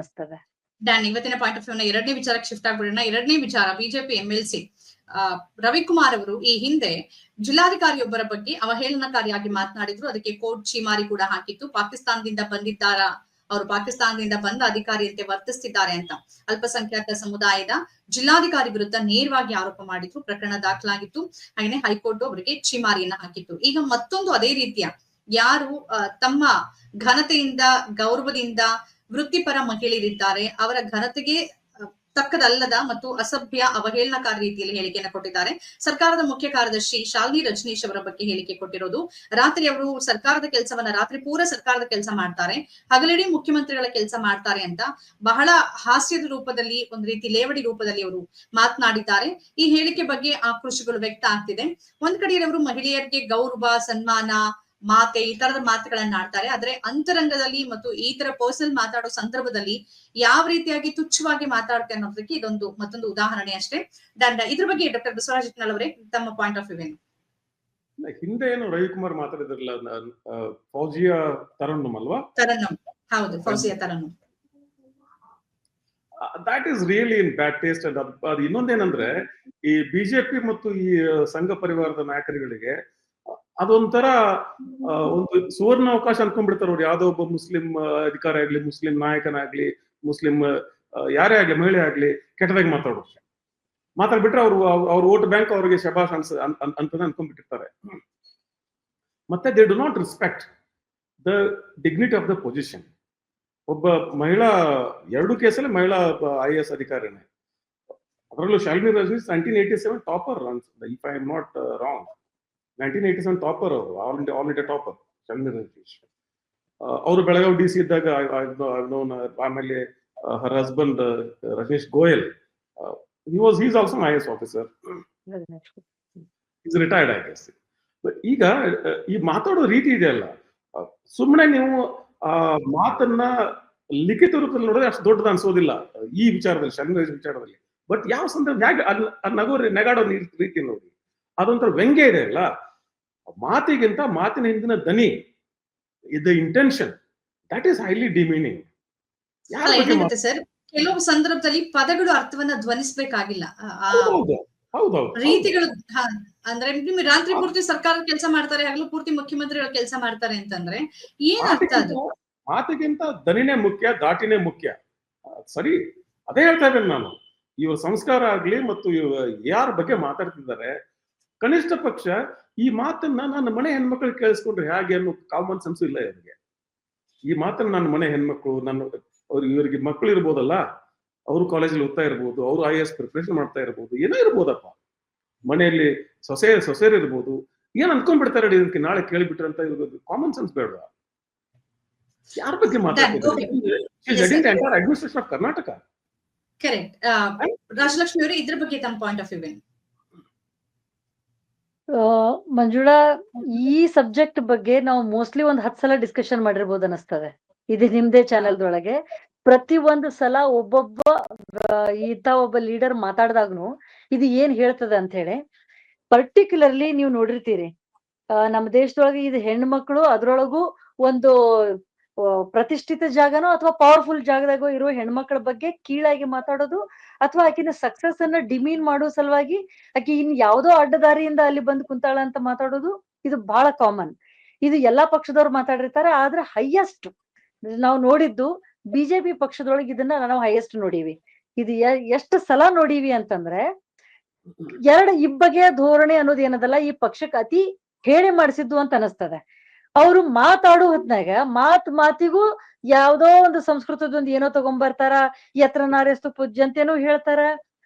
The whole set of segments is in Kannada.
ಅನಿಸ್ತದೆ ಡ್ಯಾನ್ ಇವತ್ತಿನ ಪಾಯಿಂಟ್ ಆಫ್ ವ್ಯೂ ಎರಡನೇ ವಿಚಾರಕ್ಕೆ ಶಿಫ್ಟ್ ಆಗ್ಬಿಡೋಣ. ಎರಡನೇ ವಿಚಾರ BJP M L C Ravikumar ಅವರು ಈ ಹಿಂದೆ ಜಿಲ್ಲಾಧಿಕಾರಿಯೊಬ್ಬರ ಬಗ್ಗೆ ಅವಹೇಳನಕಾರಿಯಾಗಿ ಮಾತನಾಡಿದ್ರು. ಅದಕ್ಕೆ ಕೋರ್ಟ್ ಚೀಮಾರಿ ಕೂಡ ಹಾಕಿತ್ತು. ಪಾಕಿಸ್ತಾನದಿಂದ ಬಂದಿದ್ದಾರಾ? ಅವರು ಪಾಕಿಸ್ತಾನದಿಂದ ಬಂದ ಅಧಿಕಾರಿಯಂತೆ ವರ್ತಿಸ್ತಿದ್ದಾರೆ ಅಂತ. ಅಲ್ಪಸಂಖ್ಯಾತ ಸಮುದಾಯದ ಜಿಲ್ಲಾಧಿಕಾರಿ ವಿರುದ್ಧ ನೇರವಾಗಿ ಆರೋಪ ಮಾಡಿದ್ರು. ಪ್ರಕರಣ ದಾಖಲಾಗಿತ್ತು. ಹಾಗೆ ಹೈಕೋರ್ಟ್ ಅವರಿಗೆ ಚೀಮಾರಿಯನ್ನ ಹಾಕಿತ್ತು. ಈಗ ಮತ್ತೊಂದು ಅದೇ ರೀತಿಯ ಯಾರು ತಮ್ಮ ಘನತೆಯಿಂದ, ಗೌರವದಿಂದ ವೃತ್ತಿಪರ ಮಹಿಳೆಯರಿದ್ದಾರೆ. ಅವರ ಘನತೆಗೆ ತಕ್ಕದಲ್ಲದ ಮತ್ತು ಅಸಭ್ಯ, ಅವಹೇಳನಕಾರಿ ರೀತಿಯಲ್ಲಿ ಹೇಳಿಕೆಯನ್ನು ಕೊಟ್ಟಿದ್ದಾರೆ. ಸರ್ಕಾರದ ಮುಖ್ಯ ಕಾರ್ಯದರ್ಶಿ ಶಾಲಿನಿ ರಜನೀಶ್ ಅವರ ಬಗ್ಗೆ ಹೇಳಿಕೆ ಕೊಟ್ಟಿರೋದು, ರಾತ್ರಿ ಅವರು ಸರ್ಕಾರದ ಕೆಲಸವನ್ನ ರಾತ್ರಿ ಪೂರ ಸರ್ಕಾರದ ಕೆಲಸ ಮಾಡ್ತಾರೆ. ಹಗಲಿಡೀ ಮುಖ್ಯಮಂತ್ರಿಗಳ ಕೆಲಸ ಮಾಡ್ತಾರೆ ಅಂತ ಬಹಳ ಹಾಸ್ಯದ ರೂಪದಲ್ಲಿ, ಒಂದು ರೀತಿ ಲೇವಡಿ ರೂಪದಲ್ಲಿ ಅವರು ಮಾತನಾಡಿದ್ದಾರೆ. ಈ ಹೇಳಿಕೆ ಬಗ್ಗೆ ಆಕ್ರೋಶಗಳು ವ್ಯಕ್ತ ಆಗ್ತಿದೆ. ಒಂದ್ ಕಡೆ ಅವರು ಮಹಿಳೆಯರಿಗೆ ಗೌರವ, ಸನ್ಮಾನ ಮಾತೆ ಈ ತರದ ಮಾತುಗಳನ್ನ ಆಡ್ತಾರೆ. ಆದ್ರೆ ಅಂತರಂಗದಲ್ಲಿ ಮತ್ತು ಈ ತರ ಪರ್ಸನಲ್ ಮಾತಾಡೋ ಸಂದರ್ಭದಲ್ಲಿ ಯಾವ ರೀತಿಯಾಗಿ ತುಚ್ಛವಾಗಿ ಮಾತಾಡ್ತಾರೆ ಅನ್ನೋದಕ್ಕೆ ಇದೊಂದು ಮತ್ತೊಂದು ಉದಾಹರಣೆ ಅಷ್ಟೇ. ದಂಡ ಇದ್ರ ಬಗ್ಗೆ ಡಾಕ್ಟರ್ ಬಸವರಾಜ್ ಇಟ್ನಾಳ್ ಅವರೇ ತಮ್ಮ ಪಾಯಿಂಟ್ ಆಫ್ ವ್ಯೂ ಏನು? ಹಿಂದೆ ಏನು ರವಿಕುಮಾರ್ ಮಾತಾಡಿದ್ರಲ್ಲ ಫೌಜಿಯ ತರನ್ನಂ ಅಲ್ವಾ? ತರನ್ನಂ ಹೌದು Fauzia Tarannum that is really in bad taste ಅದು ಇನ್ನೊಂದೇನಂದ್ರೆ ಈ ಬಿಜೆಪಿ ಮತ್ತು ಈ ಸಂಘ ಪರಿವಾರದ ನಾಯಕರುಗಳಿಗೆ ಅದೊಂಥರ ಒಂದು ಸುವರ್ಣ ಅವಕಾಶ ಅನ್ಕೊಂಡ್ಬಿಡ್ತಾರೆ ಅವ್ರು. ಯಾವ್ದೋ ಒಬ್ಬ ಮುಸ್ಲಿಂ ಅಧಿಕಾರಿ ಆಗ್ಲಿ, ಮುಸ್ಲಿಂ ನಾಯಕನಾಗ್ಲಿ, ಮುಸ್ಲಿಂ ಯಾರೇ ಆಗ್ಲಿ, ಮಹಿಳೆ ಆಗ್ಲಿ, ಕೆಟ್ಟದಾಗಿ ಮಾತಾಡೋದು ಮಾತಾಡ್ಬಿಟ್ರೆ ಅವರು, ಅವ್ರ ವೋಟ್ ಬ್ಯಾಂಕ್ ಅವರಿಗೆ ಶಬಾಷ್ ಅನ್ಸ, ಅನ್- ಅನ್- ಅನ್ಕೊಂಡ್ಬಿಟ್ಟಿರ್ತಾರೆ. ಮತ್ತೆ they do not respect the dignity of the position ಒಬ್ಬ ಮಹಿಳಾ, ಎರಡು ಕೇಸಲ್ಲಿ ಮಹಿಳಾ ಐ ಎಸ್ ಅಧಿಕಾರಿನೇ. ಅದರಲ್ಲೂ Shalini Rajneesh nineteen eighty seven topper if I am not wrong nineteen eighty seven topper ಅವರು, all India all India topper Chandra ಅವರು ಬೆಳಗಾವಿ ಡಿ ಸಿ ಇದ್ದಾಗ ಆಮೇಲೆ her husband Rajneesh Goyal he was he's also I S officer is retired I S ಈಗ ಈ ಮಾತಾಡೋ ರೀತಿ ಇದೆಯಲ್ಲ ಸುಮ್ಮನೆ ನೀವು, ಆ, ಮಾತನ್ನ ಲಿಖಿತ ರೂಪದಲ್ಲಿ ನೋಡಿದ್ರೆ ಅಷ್ಟು ದೊಡ್ಡದ ಅನ್ಸೋದಿಲ್ಲ. ಈ ವಿಚಾರದಲ್ಲಿ ಶನಿರಾಜ್ ವಿಚಾರದಲ್ಲಿ. ಬಟ್ ಯಾವ ಸಂದರ್ಭ ಹೇಗೆ ನಗೋ ನೆಗಾಡೋ ರೀತಿ ನೋಡಿ. ಅದೊಂಥರ ವ್ಯಂಗ್ಯ ಇದೆ ಅಲ್ಲ. ಮಾತಿಗಿಂತ ಮಾತಿನ ಹಿಂದಿನ ದನಿ the intention that is highly demeaning sir? ಕೆಲವು ಸಂದರ್ಭದಲ್ಲಿ ಪದಗಳು ಅರ್ಥವನ್ನ ಧ್ವನಿಸಬೇಕಾಗಿಲ್ಲ. ರೀತಿಗಳು ಅಂದ್ರೆ ನಿಮ್ ರಾತ್ರಿ ಪೂರ್ತಿ ಸರ್ಕಾರ ಕೆಲಸ ಮಾಡ್ತಾರೆ ಹಗಲು ಪೂರ್ತಿ ಮುಖ್ಯಮಂತ್ರಿಗಳು ಕೆಲಸ ಮಾಡ್ತಾರೆ ಅಂತಂದ್ರೆ ಏನ್ ಅರ್ಥ ಅದು? ಮಾತಿಗಿಂತ ದನಿನೇ ಮುಖ್ಯ ದಾಟಿನೇ ಮುಖ್ಯ. ಸರಿ ಅದೇ ಹೇಳ್ತಾ ಇದ್ದೇನೆ ನಾನು. ಇವ್ರ ಸಂಸ್ಕಾರ ಆಗ್ಲಿ ಮತ್ತು ಇವ ಯಾರ ಬಗ್ಗೆ ಮಾತಾಡ್ತಿದ್ದಾರೆ ಕನಿಷ್ಠ ಪಕ್ಷ ಈ ಮಾತನ್ನ ನನ್ನ ಮನೆ ಹೆಣ್ಮಕ್ಳು ಕೇಳಿಸ್ಕೊಂಡ್ರೆ ಹೇಗೆ ಅನ್ನೋ ಕಾಮನ್ ಸೆನ್ಸ್ ಇಲ್ಲ ಇವರಿಗೆ. ಈ ಮಾತನ್ನ ನನ್ನ ಮನೆ ಹೆಣ್ಮಕ್ಳು ನನ್ನ ಅವ್ರು ಇವರಿಗೆ ಮಕ್ಕಳು ಇರ್ಬೋದಲ್ಲ ಅವರು ಕಾಲೇಜಲ್ಲಿ ಓದ್ತಾ ಇರ್ಬೋದು ಅವರು ಐ ಎಸ್ ಪ್ರಿಪ್ರೇಷನ್ ಮಾಡ್ತಾ ಇರ್ಬೋದು ಏನೋ ಇರ್ಬೋದಪ್ಪ. ಮನೆಯಲ್ಲಿ ಸೊಸೆ ಸೊಸೆರ್ ಇರ್ಬೋದು ಏನ್ ಅನ್ಕೊಂಡ್ಬಿಡ್ತಾರೆ ಇದಕ್ಕೆ ನಾಳೆ ಕೇಳಿಬಿಟ್ರೆ ಅಂತ ಇರ್ಬೋದು ಕಾಮನ್ ಸೆನ್ಸ್ ಬೇಡ. ಯಾರ ಬಗ್ಗೆ ಮಾತಾಡ್ತಾರೆ administration of Karnataka correct Rajalakshmi ಅವರು ಇದ್ರ ಬಗ್ಗೆ ತಮ್ಮ ಪಾಯಿಂಟ್ ಆಫ್ ವ್ಯೂ ಏನು? ಮಂಜುಳಾ, ಈ ಸಬ್ಜೆಕ್ಟ್ ಬಗ್ಗೆ ನಾವು ಮೋಸ್ಟ್ಲಿ ಒಂದ್ ಹತ್ ಸಲ ಡಿಸ್ಕಷನ್ ಮಾಡಿರ್ಬೋದು ಅನಿಸ್ತದೆ ಇದು ನಿಮ್ದೇ ಚಾನೆಲ್ದೊಳಗೆ ಪ್ರತಿ ಒಂದು ಸಲ ಒಬ್ಬೊಬ್ಬ ಈತ ಒಬ್ಬ ಲೀಡರ್ ಮಾತಾಡ್ದಾಗ್ನು ಇದು ಏನ್ ಹೇಳ್ತದೆ ಅಂತ ಹೇಳಿ ಪರ್ಟಿಕ್ಯುಲರ್ಲಿ ನೀವು ನೋಡಿರ್ತೀರಿ. ನಮ್ಮ ದೇಶದೊಳಗೆ ಇದು ಹೆಣ್ಮಕ್ಳು ಅದ್ರೊಳಗೂ ಒಂದು ಪ್ರತಿಷ್ಠಿತ ಜಾಗನೋ ಅಥವಾ ಪವರ್ಫುಲ್ ಜಾಗದಾಗೋ ಇರೋ ಹೆಣ್ಮಕ್ಳ ಬಗ್ಗೆ ಕೀಳಾಗಿ ಮಾತಾಡೋದು ಅಥವಾ ಆಕಿನ ಸಕ್ಸಸ್ ಅನ್ನ ಡಿಮೀನ್ ಮಾಡೋ ಸಲುವಾಗಿ ಆಕಿ ಇನ್ ಯಾವ್ದೋ ಅಡ್ಡದಾರಿಯಿಂದ ಅಲ್ಲಿ ಬಂದು ಕುಂತಾಳ ಅಂತ ಮಾತಾಡೋದು ಇದು ಬಹಳ ಕಾಮನ್ ಇದು ಎಲ್ಲಾ ಪಕ್ಷದವ್ರು ಮಾತಾಡಿರ್ತಾರೆ, ಆದ್ರೆ ಹೈಯೆಸ್ಟ್ ನಾವು ನೋಡಿದ್ದು ಬಿಜೆಪಿ ಪಕ್ಷದೊಳಗೆ ಇದನ್ನ ನಾವು ಹೈಯೆಸ್ಟ್ ನೋಡೀವಿ. ಇದು ಎಷ್ಟು ಸಲ ನೋಡೀವಿ ಅಂತಂದ್ರೆ ಎರಡು ಇಬ್ಬಗೆಯ ಧೋರಣೆ ಅನ್ನೋದು ಏನದಲ್ಲ, ಈ ಪಕ್ಷಕ್ಕೆ ಅತಿ ಹೇಳಿ ಮಾಡಿಸಿದ್ದು ಅಂತ ಅನಸ್ತದೆ. ಅವರು ಮಾತಾಡೋ ಹೊತ್ನಾಗ ಮಾತ್ ಮಾತಿಗೂ ಯಾವ್ದೋ ಒಂದು ಸಂಸ್ಕೃತದೊಂದು ಏನೋ ತಗೊಂಬರ್ತಾರ ಯತ್ರ ನಾರ್ಯಸ್ತು ಪೂಜ್ಯಂತೇನೋ ಹೇಳ್ತಾರ,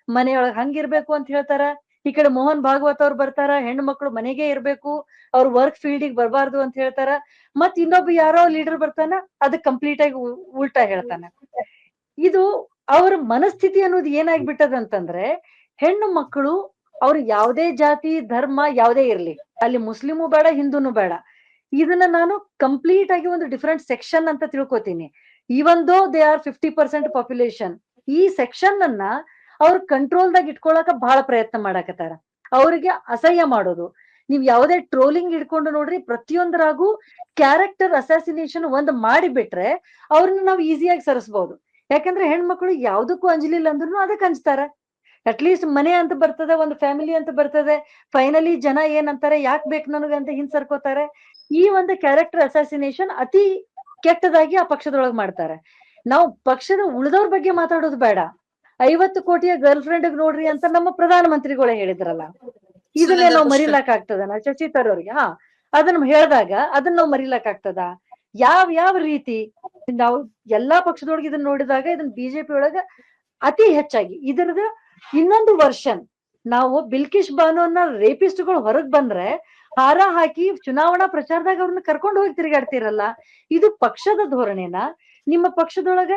ಮನೆಯೊಳಗ್ ಹಂಗಿರ್ಬೇಕು ಅಂತ ಹೇಳ್ತಾರ, ಈ ಕಡೆ ಮೋಹನ್ ಭಾಗವತ್ ಅವ್ರು ಬರ್ತಾರ ಹೆಣ್ಣು ಮಕ್ಳು ಮನೆಗೆ ಇರ್ಬೇಕು, ಅವ್ರ ವರ್ಕ್ ಫೀಲ್ಡಿಗೆ ಬರಬಾರ್ದು ಅಂತ ಹೇಳ್ತಾರ ಮತ್ ಇನ್ನೊಬ್ಬ ಯಾರೋ ಲೀಡರ್ ಬರ್ತಾನ ಅದಕ್ ಕಂಪ್ಲೀಟ್ ಆಗಿ ಉಲ್ಟಾ ಹೇಳ್ತಾನ. ಇದು ಅವ್ರ ಮನಸ್ಥಿತಿ ಅನ್ನೋದು ಏನಾಗ್ಬಿಟ್ಟದ ಅಂತಂದ್ರೆ, ಹೆಣ್ಣು ಮಕ್ಕಳು ಅವ್ರ ಯಾವ್ದೇ ಜಾತಿ, ಧರ್ಮ ಯಾವುದೇ ಇರ್ಲಿ, ಅಲ್ಲಿ ಮುಸ್ಲಿಮು ಬೇಡ, ಹಿಂದೂನು ಬೇಡ ಇದನ್ನ ನಾನು ಕಂಪ್ಲೀಟ್ ಆಗಿ ಒಂದು ಡಿಫ್ರೆಂಟ್ ಸೆಕ್ಷನ್ ಅಂತ ತಿಳ್ಕೊತೀನಿ. Even though they are fifty percent population ಈ ಸೆಕ್ಷನ್ ಅನ್ನ ಅವ್ರ ಕಂಟ್ರೋಲ್ದಾಗ ಇಟ್ಕೊಳಕ ಬಹಳ ಪ್ರಯತ್ನ ಮಾಡಾಕತ್ತಾರ. ಅವ್ರಿಗೆ ಅಸಹ್ಯ ಮಾಡೋದು. ನೀವ್ ಯಾವುದೇ ಟ್ರೋಲಿಂಗ್ ಹಿಡ್ಕೊಂಡು ನೋಡ್ರಿ, ಪ್ರತಿಯೊಂದರಾಗೂ ಕ್ಯಾರೆಕ್ಟರ್ ಅಸಾಸಿನೇಷನ್ ಒಂದ್ ಮಾಡಿಬಿಟ್ರೆ ಅವ್ರನ್ನ ನಾವು ಈಸಿಯಾಗಿ ಸರಿಸಬಹುದು ಯಾಕಂದ್ರೆ ಹೆಣ್ಮಕ್ಳು ಯಾವ್ದಕ್ಕೂ ಅಂಜಲಿಲ್ಲ ಅಂದ್ರೂ ಅದಕ್ಕೆ ಅಂಜ್ತಾರ. ಅಟ್ಲೀಸ್ಟ್ ಮನೆ ಅಂತ ಬರ್ತದೆ, ಒಂದು ಫ್ಯಾಮಿಲಿ ಅಂತ ಬರ್ತದೆ. ಫೈನಲಿ ಜನ ಏನಂತಾರೆ ಯಾಕೆ ಬೇಕು ನನಗಂತ ಹಿಂಸರ್ಕೋತಾರೆ ಈ ಒಂದು ಕ್ಯಾರೆಕ್ಟರ್ ಅಸಾಸಿನೇಷನ್ ಅತಿ ಕೆಟ್ಟದಾಗಿ ಆ ಪಕ್ಷದೊಳಗೆ ಮಾಡ್ತಾರೆ. ನಾವು ಪಕ್ಷದ ಉಳಿದವ್ರ ಬಗ್ಗೆ ಮಾತಾಡೋದು ಬೇಡ. ಐವತ್ತು ಕೋಟಿಯ ಗರ್ಲ್ ಫ್ರೆಂಡ್ ನೋಡ್ರಿ ಅಂತ ನಮ್ಮ ಪ್ರಧಾನ ಮಂತ್ರಿಗಳೇ ಹೇಳಿದ್ರಲ್ಲ ಇದನ್ನೇ ನಾವು. ಮರಿಲಾಕ್ ಆಗ್ತದನ ಶಶಿ ತರೂರ್ ಅವ್ರಿಗೆ. ಹಾ ಅದನ್ನ ಹೇಳಿದಾಗ ಅದನ್ನ ನಾವು ಮರಿಲಾಕ್ ಆಗ್ತದ ಯಾವ ಯಾವ ರೀತಿ? ನಾವು ಎಲ್ಲಾ ಪಕ್ಷದೊಳಗೆ ಇದನ್ನ ನೋಡಿದಾಗ ಇದನ್ನ ಬಿಜೆಪಿ ಒಳಗ ಅತಿ ಹೆಚ್ಚಾಗಿ ಇದರದ ಇನ್ನೊಂದು ವರ್ಷನ್. ನಾವು ಬಿಲ್ಕಿಶ್ ಬಾನು ನ ರೇಪಿಸ್ಟ್ಗಳು ಹೊರಗ್ ಬಂದ್ರೆ ಹಾರ ಹಾಕಿ ಚುನಾವಣಾ ಪ್ರಚಾರದಾಗ ಅವ್ರನ್ನ ಕರ್ಕೊಂಡು ಹೋಗಿ ತಿರುಗಾಡ್ತಿರಲ್ಲ, ಇದು ಪಕ್ಷದ ಧೋರಣೆನ? ನಿಮ್ಮ ಪಕ್ಷದೊಳಗ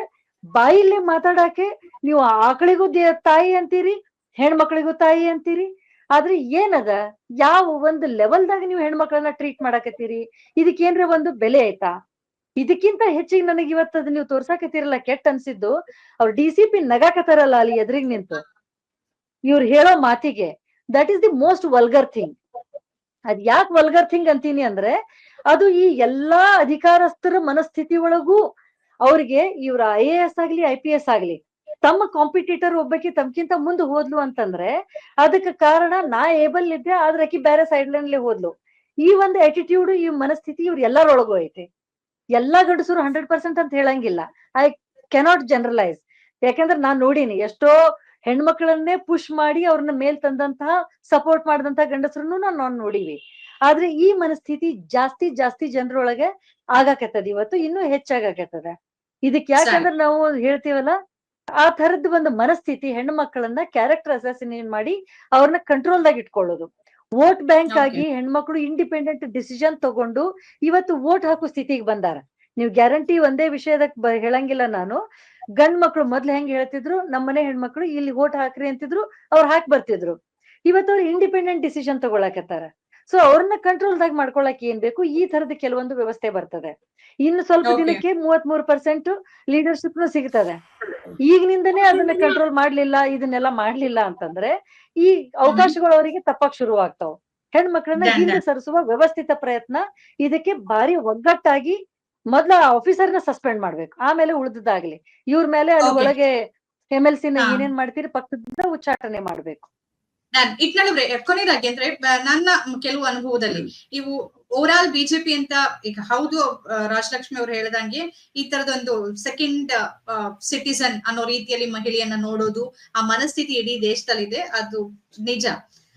ಬಾಯಿಲ್ಲೇ ಮಾತಾಡಕ್ಕೆ ನೀವು ಆಕಳಿಗೂ ತಾಯಿ ಅಂತೀರಿ, ಹೆಣ್ಮಕ್ಳಿಗೂ ತಾಯಿ ಅಂತೀರಿ? ಆದ್ರೆ ಏನದ? ಯಾವ ಒಂದು ಲೆವೆಲ್ದಾಗ ನೀವು ಹೆಣ್ಮಕ್ಳನ್ನ ಟ್ರೀಟ್ ಮಾಡಾಕತ್ತೀರಿ? ಇದಕ್ಕೇನ್ರ ಒಂದು ಬೆಲೆ ಆಯ್ತಾ? ಇದಕ್ಕಿಂತ ಹೆಚ್ಚಿಗೆ ನನಗೆ ಇವತ್ತದ ನೀವು ತೋರ್ಸಾಕತ್ತೀರಲ್ಲ, ಕೆಟ್ಟ ಅನ್ಸಿದ್ದು, ಅವ್ರ ಡಿ ಸಿ ಪಿ ನಗಾಕತ್ತಾರಲ್ಲ ಅಲ್ಲಿ ಎದುರಿಗೆ ನಿಂತು. ಇವ್ರು ಹೇಳೋ ಮಾತಿಗೆ that is the most vulgar thing ಅದ್ ಯಾಕೆ ವಲ್ಗರ್ ಥಿಂಗ್ ಅಂತೀನಿ ಅಂದ್ರೆ, ಅದು ಈ ಎಲ್ಲಾ ಅಧಿಕಾರಸ್ಥರ ಮನಸ್ಥಿತಿ ಒಳಗೂ ಅವ್ರಿಗೆ ಇವ್ರ ಐ ಎ ಎಸ್ ಆಗ್ಲಿ, ಐ ಪಿ ಎಸ್ ಆಗ್ಲಿ, ತಮ್ಮ ಕಾಂಪಿಟೇಟರ್ ಒಬ್ಬಕ್ಕೆ ತಮ್ಕಿಂತ ಮುಂದೆ ಹೋದ್ಲು ಅಂತಂದ್ರೆ, ಅದಕ್ಕೆ ಕಾರಣ ನಾ ಏಬಲ್ ಇದ್ದೆ, ಆದ್ರೆ ಆಕಿ ಬೇರೆ ಸೈಡ್ ಲೈನ್ಲೆ ಹೋದ್ಲು. ಈ ಒಂದು ಆಟಿಟ್ಯೂಡ್ ಈ ಮನಸ್ಥಿತಿ ಇವ್ರ ಎಲ್ಲರೊಳಗೂ ಐತಿ. ಎಲ್ಲಾ ಗಂಡಸರು ಹಂಡ್ರೆಡ್ ಪರ್ಸೆಂಟ್ ಅಂತ ಹೇಳಂಗಿಲ್ಲ. ಐ ಕೆನಾಟ್ ಜನರಲೈಸ್ ಯಾಕಂದ್ರೆ ನಾನ್ ನೋಡೀನಿ, ಎಷ್ಟೋ ಹೆಣ್ಮಕ್ಳನ್ನೇ ಪುಷ್ ಮಾಡಿ ಅವ್ರನ್ನ ಮೇಲ್ ತಂದಂತಹ ಸಪೋರ್ಟ್ ಮಾಡಿದಂತಹ ಗಂಡಸರನ್ನು ನಾನು ನೋಡಿವಿ ಆದ್ರೆ ಈ ಮನಸ್ಥಿತಿ ಜಾಸ್ತಿ ಜಾಸ್ತಿ ಜನರೊಳಗೆ ಆಗಾಕತ್ತದ. ಇವತ್ತು ಇನ್ನೂ ಹೆಚ್ಚಾಗಾಕತ್ತದ. ಇದಕ್ ಯಾಕಂದ್ರೆ ನಾವು ಹೇಳ್ತೀವಲ್ಲ ಆ ತರದ್ ಒಂದು ಮನಸ್ಥಿತಿ ಹೆಣ್ಣು ಮಕ್ಕಳನ್ನ ಕ್ಯಾರೆಕ್ಟರ್ ಅಸಾಸಿನೇಟ್ ಮಾಡಿ ಅವ್ರನ್ನ ಕಂಟ್ರೋಲ್ ದಾಗ ಇಟ್ಕೊಳ್ಳೋದು. Vote bank. ಆಗಿ ಹೆಣ್ಮಕ್ಳು ಇಂಡಿಪೆಂಡೆಂಟ್ ಡಿಸಿಷನ್ ತಗೊಂಡು ಇವತ್ತು ವೋಟ್ ಹಾಕೋ ಸ್ಥಿತಿಗೆ ಬಂದಾರ. ನೀವು ಗ್ಯಾರಂಟಿ ಒಂದೇ ವಿಷಯದ ಹೇಳಂಗಿಲ್ಲ ನಾನು. ಗಂಡ್ ಮಕ್ಳು ಮೊದ್ಲು ಹೆಂಗ್ ಹೇಳ್ತಿದ್ರು ನಮ್ಮನೆ ಹೆಣ್ಮಕ್ಳು ಇಲ್ಲಿ ವೋಟ್ ಹಾಕ್ರಿ ಅಂತಿದ್ರು ಅವ್ರು ಹಾಕಿ ಬರ್ತಿದ್ರು. ಇವತ್ತು ಅವ್ರು ಇಂಡಿಪೆಂಡೆಂಟ್ ಡಿಸಿಷನ್ ತಗೊಳಕತ್ತಾರ. ಸೊ ಅವ್ರನ್ನ ಕಂಟ್ರೋಲ್ ದಾಗ ಮಾಡ್ಕೊಳಕ್ ಏನ್ ಬೇಕು? ಈ ತರದ ಕೆಲವೊಂದು ವ್ಯವಸ್ಥೆ ಬರ್ತದೆ. ಇನ್ನು ಸ್ವಲ್ಪ. ದಿನಕ್ಕೆ ಮೂವತ್ ಮೂರು ಪರ್ಸೆಂಟ್ ಲೀಡರ್ಶಿಪ್ ಸಿಗ್ತದೆ. ಈಗಿನಿಂದನೇ ಅದನ್ನ ಕಂಟ್ರೋಲ್ ಮಾಡ್ಲಿಲ್ಲ ಇದನ್ನೆಲ್ಲ ಮಾಡ್ಲಿಲ್ಲ ಅಂತಂದ್ರೆ ಈ ಅವಕಾಶಗಳು ಅವರಿಗೆ ತಪ್ಪಕ್ ಶುರು ಆಗ್ತಾವ ಹೆಣ್ಮಕ್ಳನ್ನ. ಹಿಂದೆ ಸರಿಸುವ ವ್ಯವಸ್ಥಿತ ಪ್ರಯತ್ನ ಇದಕ್ಕೆ ಭಾರಿ ಒಗ್ಗಟ್ಟಾಗಿ ಮೊದ್ಲ ಆಫೀಸರ್ನ ಸಸ್ಪೆಂಡ್ ಮಾಡ್ಬೇಕು. ಆಮೇಲೆ ಉಳಿದಿದ್ದಾಗ್ಲಿ. ಇವ್ರ ಮೇಲೆ ಅಲ್ಲಿ. ಒಳಗೆ ಎಂ ಎಲ್ ಸಿ. ಏನೇನ್ ಮಾಡ್ತೀರಿ ಪಕ್ಕದಿಂದ ಉಚ್ಚಾಟನೆ ಮಾಡ್ಬೇಕು. ನಾನ್ ಇಟ್ನಲ್ಲಿ ಕೊನೆಯದಾಗಿ ಅಂದ್ರೆ ನನ್ನ ಕೆಲವು ಅನುಭವದಲ್ಲಿ ಇವು ಓವರ್ ಆಲ್ ಬಿಜೆಪಿ ಅಂತ ಈಗ ಹೌದು ರಾಜಲಕ್ಷ್ಮಿ ಅವರು ಹೇಳ್ದಂಗೆ ಈ ತರದೊಂದು ಸೆಕೆಂಡ್ ಸಿಟಿಸನ್ ಅನ್ನೋ ರೀತಿಯಲ್ಲಿ ಮಹಿಳೆಯನ್ನ ನೋಡೋದು ಆ ಮನಸ್ಥಿತಿ ಇಡೀ ದೇಶದಲ್ಲಿದೆ ಅದು ನಿಜ.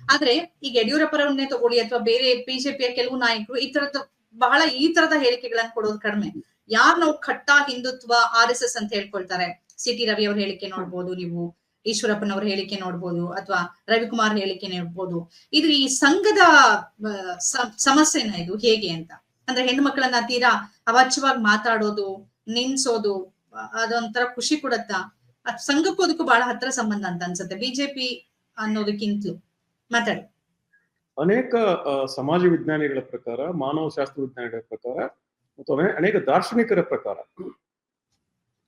ಆದ್ರೆ ಈಗ ಯಡಿಯೂರಪ್ಪರವನ್ನೇ ತಗೊಳ್ಳಿ ಅಥವಾ ಬೇರೆ ಬಿಜೆಪಿಯ ಕೆಲವು ನಾಯಕರು ಈ ತರದ ಬಹಳ ಈ ತರದ ಹೇಳಿಕೆಗಳನ್ನ ಕೊಡೋದು ಕಡಿಮೆ. ಯಾರ್ ನಾವು ಖಟ್ಟ ಹಿಂದುತ್ವ ಆರ್ ಎಸ್ ಎಸ್ ಅಂತ ಹೇಳ್ಕೊಳ್ತಾರೆ. ಸಿ ಟಿ ರವಿ ಅವ್ರ ಹೇಳಿಕೆ ನೋಡ್ಬೋದು ನೀವು, ಈಶ್ವರಪ್ಪನವ್ರ ಹೇಳಿಕೆ ನೋಡ್ಬೋದು, ಅಥವಾ ರವಿಕುಮಾರ್ ಹೇಳಿಕೆ ನೋಡ್ಬೋದು. ಇದು ಈ ಸಂಘದ ಸಮಸ್ಯೆನ ಇದು ಹೇಗೆ ಅಂತ. ಅಂದ್ರೆ ಹೆಣ್ಣು ಮಕ್ಕಳನ್ನ ತೀರಾ ಅವಾಚ್ಯವಾಗಿ ಮಾತಾಡೋದು ನಿನ್ಸೋದು ಅದೊಂಥರ ಖುಷಿ ಕೊಡತ್ತ. ಸಂಘಕ್ಕೂ ಅದಕ್ಕೂ ಬಹಳ ಹತ್ರ ಸಂಬಂಧ ಅಂತ ಅನ್ಸುತ್ತೆ. ಬಿಜೆಪಿ ಅನ್ನೋದಕ್ಕಿಂತಲೂ. ಮಾತಾಡಿ. ಅನೇಕ ಸಮಾಜ ವಿಜ್ಞಾನಿಗಳ ಪ್ರಕಾರ, ಮಾನವ ಶಾಸ್ತ್ರ ವಿಜ್ಞಾನಿಗಳ ಪ್ರಕಾರ, ಮತ್ತು ಅನೇಕ ದಾರ್ಶನಿಕರ ಪ್ರಕಾರ.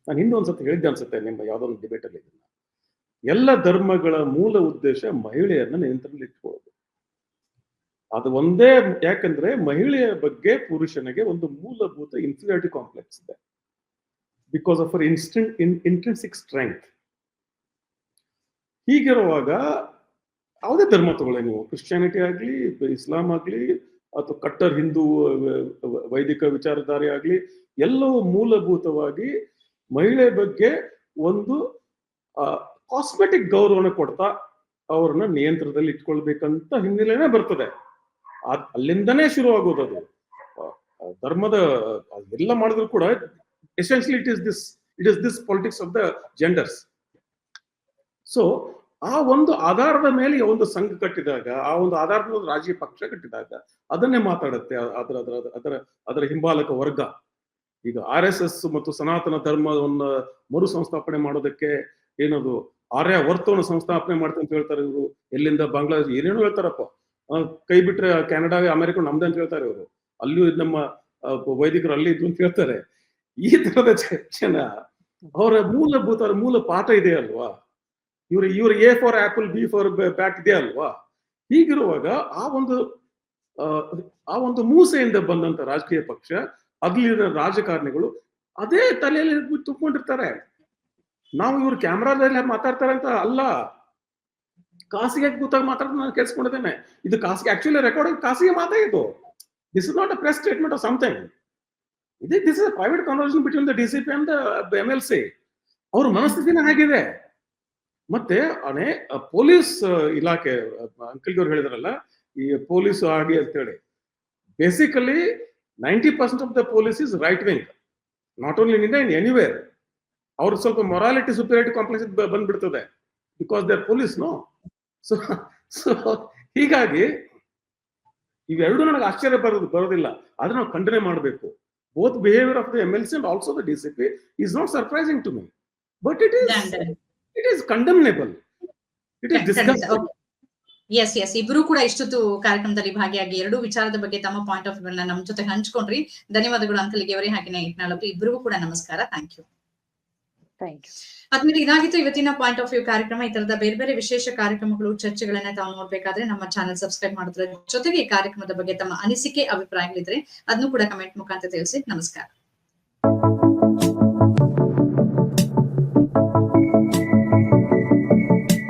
ನಾನು ಹಿಂದೆ ಒಂದ್ಸತಿ ಹೇಳಿದ್ದೆ ಅನ್ಸುತ್ತೆ ನಿಮ್ಮ ಯಾವ್ದೋ ಒಂದು ಡಿಬೇಟ್ ಅಲ್ಲಿ. ಎಲ್ಲ ಧರ್ಮಗಳ ಮೂಲ ಉದ್ದೇಶ ಮಹಿಳೆಯನ್ನ ನಿಯಂತ್ರಣದಲ್ಲಿ ಇಟ್ಕೊಳ್ಳೋದು. ಅದು ಒಂದೇ, ಯಾಕಂದ್ರೆ ಮಹಿಳೆಯ ಬಗ್ಗೆ ಪುರುಷನಿಗೆ ಒಂದು ಮೂಲಭೂತ ಇನ್ಫೀರಿಯಾರಿಟಿ ಕಾಂಪ್ಲೆಕ್ಸ್ ಇದೆ. Because of our instant intrinsic strength ಹೀಗಿರುವಾಗ ಯಾವುದೇ ಧರ್ಮ ತಗೊಳ್ಳಿ ನೀವು. ಕ್ರಿಶ್ಚಿಯಾನಿಟಿ ಆಗಲಿ ಇಸ್ಲಾಂ ಆಗಲಿ, ಅಥವಾ ಕಟ್ಟರ್ ಹಿಂದೂ ವೈದಿಕ ವಿಚಾರಧಾರೆ ಆಗಲಿ ಎಲ್ಲವೂ ಮೂಲಭೂತವಾಗಿ ಮಹಿಳೆ ಬಗ್ಗೆ ಒಂದು ಕಾಸ್ಮೆಟಿಕ್ ಗೌರವನ ಕೊಡ್ತಾ ಅವ್ರನ್ನ ನಿಯಂತ್ರಣದಲ್ಲಿ ಇಟ್ಕೊಳ್ಬೇಕಂತ ಹಿನ್ನೆಲೆನೇ ಬರ್ತದೆ. ಅಲ್ಲಿಂದನೇ ಶುರು ಆಗೋದು ಅದು. ಧರ್ಮದ ಎಲ್ಲ ಮಾಡಿದ್ರು ಕೂಡ essentially it is this it is this politics of the genders so ಆ ಒಂದು ಆಧಾರದ ಮೇಲೆ ಒಂದು ಸಂಘ ಕಟ್ಟಿದಾಗ, ಆ ಒಂದು ಆಧಾರದ ಮೇಲೆ ರಾಜಕೀಯ ಪಕ್ಷ ಕಟ್ಟಿದಾಗ ಅದನ್ನೇ ಮಾತಾಡುತ್ತೆ ಅದರ ಅದರ ಅದರ ಅದರ ಹಿಂಬಾಲಕ ವರ್ಗ. ಈಗ ಆರ್ ಎಸ್ ಎಸ್ ಮತ್ತು ಸನಾತನ ಧರ್ಮವನ್ನ ಮರು ಸಂಸ್ಥಾಪನೆ ಮಾಡೋದಕ್ಕೆ ಏನದು ಆರ್ಯ ವರ್ತವನ್ನು ಸಂಸ್ಥಾಪನೆ ಮಾಡ್ತಾರೆ ಅಂತ ಹೇಳ್ತಾರೆ ಇವರು. ಎಲ್ಲಿಂದ ಬಾಂಗ್ಲಾದೇಶ ಏನೇನು ಹೇಳ್ತಾರಪ್ಪ. ಕೈ ಬಿಟ್ರೆ ಕೆನಡಾ ಅಮೆರಿಕ ನಮ್ದೆ ಅಂತ ಹೇಳ್ತಾರೆ ಇವರು. ಅಲ್ಲಿಯೂ ನಮ್ಮ ವೈದಿಕರು ಅಲ್ಲಿ ಇದ್ದು ಅಂತ ಹೇಳ್ತಾರೆ. ಈ ತರದ ಜನ, ಅವರ ಮೂಲಭೂತ ಮೂಲ ಪಾಠ ಇದೆ ಅಲ್ವಾ? ಇವ್ರ ಇವ್ರ A for apple B for bat ಇದೆ ಅಲ್ವಾ? ಹೀಗಿರುವಾಗ ಆ ಒಂದು ಆ, ಒಂದು ಮೂಸೆಯಿಂದ ಬಂದಂತ ರಾಜಕೀಯ ಪಕ್ಷ ಅಲ್ಲಿನ ರಾಜಕಾರಣಿಗಳು ಅದೇ ತಲೆಯಲ್ಲಿ ತುಂಬಿಕೊಂಡಿರ್ತಾರೆ. ನಾವು ಇವರು ಕ್ಯಾಮ್ರಾದಲ್ಲಿ ಮಾತಾಡ್ತಾರೆ ಅಂತ ಅಲ್ಲ. ಖಾಸಗಿ ಕೂತಾಗ ಮಾತಾಡೋದು ನಾನು ಕೇಳಿಸ್ಕೊಂಡಿದ್ದೇನೆ. ಇದು ಖಾಸಗಿ ಆಕ್ಚುಲಿ ರೆಕಾರ್ಡ್ ಖಾಸಗಿ ಮಾತೇ ಇದು. This is not a press statement of something ಇದೇ this is private conversation between the D C P and M L C ಅವ್ರ ಮನಸ್ಥಿತಿನ ಆಗಿದೆ ಮತ್ತೆ ಅನೇ ಪೊಲೀಸ್ ಇಲಾಖೆ ಅಂಕಲ್ ಅವ್ರು ಹೇಳಿದ್ರಲ್ಲ, ಈ ಪೊಲೀಸ್ ಆಗಿ ಅಂತ ಹೇಳಿ basically ninety percent of the police is right wing not only in India in anywhere ಅವ್ರ ಸ್ವಲ್ಪ ಮೊರಾಲಿಟಿ ಸುಪೀರಿಯಾರಿಟಿ ಕಾಂಪ್ಲೆಕ್ಸ್ ಬಂದ್ಬಿಡ್ತದೆ. Because they police no so so ಹೀಗಾಗಿ, ಇವೆರಡು ನನಗೆ ಆಶ್ಚರ್ಯ ಬರೋದು, ಬರೋದಿಲ್ಲ. ಆದ್ರೆ ನಾವು ಖಂಡನೆ ಮಾಡಬೇಕು. Both behaviour of the M L C also the D C P is not surprising to me but it is it is condemnable it is disgusting S S ಇಬ್ರು ಕೂಡ ಇಷ್ಟೊತ್ತು ಕಾರ್ಯಕ್ರಮದಲ್ಲಿ ಭಾಗಿಯಾಗಿ ಎರಡು ವಿಚಾರದ ಬಗ್ಗೆ ತಮ್ಮ ಪಾಯಿಂಟ್ ಆಫ್ ವ್ಯೂ ನಮ್ಮ ಜೊತೆ ಹಂಚ್ಕೊಂಡ್ರಿ. ಧನ್ಯವಾದಗಳು ಅಂಕಲ್ಗೆ ಅವರೇ ಹಾಗೆ ಇಟ್ನಾಳಬ್ರು ಇಬ್ಬರಿಗೂ ಕೂಡ ನಮಸ್ಕಾರ. ಥ್ಯಾಂಕ್ ಯು ಥ್ಯಾಂಕ್ ಯು ಆದ್ಮೇಲೆ ಇದಾಗಿತ್ತು ಇವತ್ತಿನ ಪಾಯಿಂಟ್ ಆಫ್ ವ್ಯೂ ಕಾರ್ಯಕ್ರಮ. ಈ ತರದ ಬೇರೆ ಬೇರೆ ವಿಶೇಷ ಕಾರ್ಯಕ್ರಮಗಳು ಚರ್ಚೆಗಳನ್ನ ತಾವು ನೋಡ್ಬೇಕಾದ್ರೆ ನಮ್ಮ ಚಾನೆಲ್ ಸಬ್ಸ್ಕ್ರೈಬ್ ಮಾಡೋದ್ರ ಜೊತೆಗೆ ಈ ಕಾರ್ಯಕ್ರಮದ ಬಗ್ಗೆ ತಮ್ಮ ಅನಿಸಿಕೆ ಅಭಿಪ್ರಾಯಗಳಿದ್ರೆ ಅದನ್ನು ಕೂಡ ಕಮೆಂಟ್ ಮುಖಾಂತರ ತಿಳಿಸಿ. ನಮಸ್ಕಾರ.